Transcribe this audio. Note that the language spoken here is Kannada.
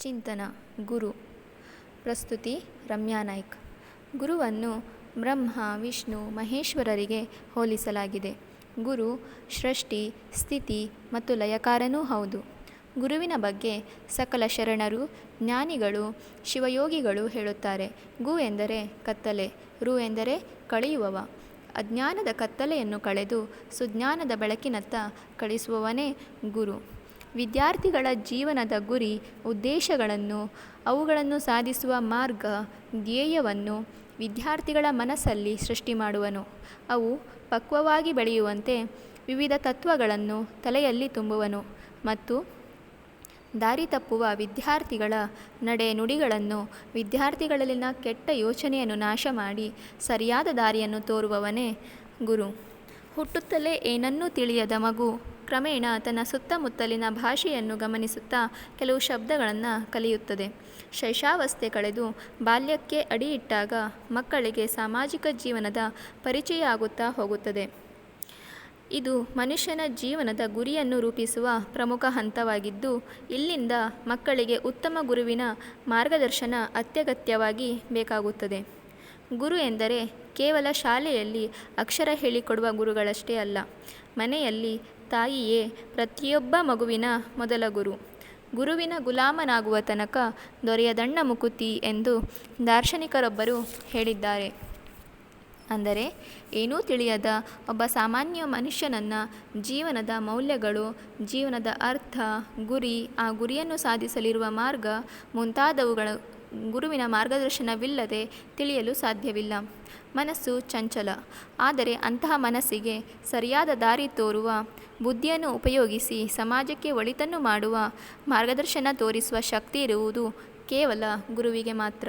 ಚಿಂತನ, ಗುರು. ಪ್ರಸ್ತುತಿ, ರಮ್ಯಾ ನಾಯ್ಕ್. ಗುರುವನ್ನು ಬ್ರಹ್ಮ, ವಿಷ್ಣು, ಮಹೇಶ್ವರರಿಗೆ ಹೋಲಿಸಲಾಗಿದೆ. ಗುರು ಸೃಷ್ಟಿ, ಸ್ಥಿತಿ ಮತ್ತು ಲಯಕಾರನೂ ಹೌದು. ಗುರುವಿನ ಬಗ್ಗೆ ಸಕಲ ಶರಣರು, ಜ್ಞಾನಿಗಳು, ಶಿವಯೋಗಿಗಳು ಹೇಳುತ್ತಾರೆ. ಗು ಎಂದರೆ ಕತ್ತಲೆ, ರು ಎಂದರೆ ಕಳೆಯುವವ. ಅಜ್ಞಾನದ ಕತ್ತಲೆಯನ್ನು ಕಳೆದು ಸುಜ್ಞಾನದ ಬೆಳಕಿನತ್ತ ಕಳಿಸುವವನೇ ಗುರು. ವಿದ್ಯಾರ್ಥಿಗಳ ಜೀವನದ ಗುರಿ, ಉದ್ದೇಶಗಳನ್ನು, ಅವುಗಳನ್ನು ಸಾಧಿಸುವ ಮಾರ್ಗ, ಧ್ಯೇಯವನ್ನು ವಿದ್ಯಾರ್ಥಿಗಳ ಮನಸ್ಸಲ್ಲಿ ಸೃಷ್ಟಿ ಮಾಡುವನು. ಅವು ಪಕ್ವವಾಗಿ ಬೆಳೆಯುವಂತೆ ವಿವಿಧ ತತ್ವಗಳನ್ನು ತಲೆಯಲ್ಲಿ ತುಂಬುವನು ಮತ್ತು ದಾರಿ ತಪ್ಪುವ ವಿದ್ಯಾರ್ಥಿಗಳ ನಡೆ ನುಡಿಗಳನ್ನು ವಿದ್ಯಾರ್ಥಿಗಳಲ್ಲಿನ ಕೆಟ್ಟ ಯೋಚನೆಯನ್ನು ನಾಶ ಮಾಡಿ ಸರಿಯಾದ ದಾರಿಯನ್ನು ತೋರುವವನೇ ಗುರು. ಹುಟ್ಟುತ್ತಲೇ ಏನನ್ನೂ ತಿಳಿಯದ ಮಗು ಕ್ರಮೇಣ ತನ್ನ ಸುತ್ತಮುತ್ತಲಿನ ಭಾಷೆಯನ್ನು ಗಮನಿಸುತ್ತಾ ಕೆಲವು ಶಬ್ದಗಳನ್ನು ಕಲಿಯುತ್ತದೆ. ಶೈಶಾವಸ್ಥೆ ಕಳೆದು ಬಾಲ್ಯಕ್ಕೆ ಅಡಿಯಿಟ್ಟಾಗ ಮಕ್ಕಳಿಗೆ ಸಾಮಾಜಿಕ ಜೀವನದ ಪರಿಚಯ ಆಗುತ್ತಾ ಹೋಗುತ್ತದೆ. ಇದು ಮನುಷ್ಯನ ಜೀವನದ ಗುರಿಯನ್ನು ರೂಪಿಸುವ ಪ್ರಮುಖ ಹಂತವಾಗಿದ್ದು, ಇಲ್ಲಿಂದ ಮಕ್ಕಳಿಗೆ ಉತ್ತಮ ಗುರುವಿನ ಮಾರ್ಗದರ್ಶನ ಅತ್ಯಗತ್ಯವಾಗಿ ಬೇಕಾಗುತ್ತದೆ. ಗುರು ಎಂದರೆ ಕೇವಲ ಶಾಲೆಯಲ್ಲಿ ಅಕ್ಷರ ಹೇಳಿಕೊಡುವ ಗುರುಗಳಷ್ಟೇ ಅಲ್ಲ, ಮನೆಯಲ್ಲಿ ತಾಯಿಯೇ, ಪ್ರತಿಯೊಬ್ಬ ಮಗುವಿನ ಮೊದಲ ಗುರು. ಗುರುವಿನ ಗುಲಾಮನಾಗುವ ತನಕ ದೊರೆಯದಣ್ಣ ಮುಕುತಿ ಎಂದು ದಾರ್ಶನಿಕರೊಬ್ಬರು ಹೇಳಿದ್ದಾರೆ. ಅಂದರೆ, ಏನೂ ತಿಳಿಯದ ಒಬ್ಬ ಸಾಮಾನ್ಯ ಮನುಷ್ಯನನ್ನ ಜೀವನದ ಮೌಲ್ಯಗಳು, ಜೀವನದ ಅರ್ಥ, ಗುರಿ, ಆ ಗುರಿಯನ್ನು ಸಾಧಿಸಲಿರುವ ಮಾರ್ಗ ಮುಂತಾದವುಗಳು ಗುರುವಿನ ಮಾರ್ಗದರ್ಶನವಿಲ್ಲದೆ ತಿಳಿಯಲು ಸಾಧ್ಯವಿಲ್ಲ. ಮನಸ್ಸು ಚಂಚಲ. ಆದರೆ ಅಂತಹ ಮನಸ್ಸಿಗೆ ಸರಿಯಾದ ದಾರಿ ತೋರುವ, ಬುದ್ಧಿಯನ್ನು ಉಪಯೋಗಿಸಿ ಸಮಾಜಕ್ಕೆ ಒಳಿತನ್ನು ಮಾಡುವ ಮಾರ್ಗದರ್ಶನ ತೋರಿಸುವ ಶಕ್ತಿ ಇರುವುದು ಕೇವಲ ಗುರುವಿಗೆ ಮಾತ್ರ.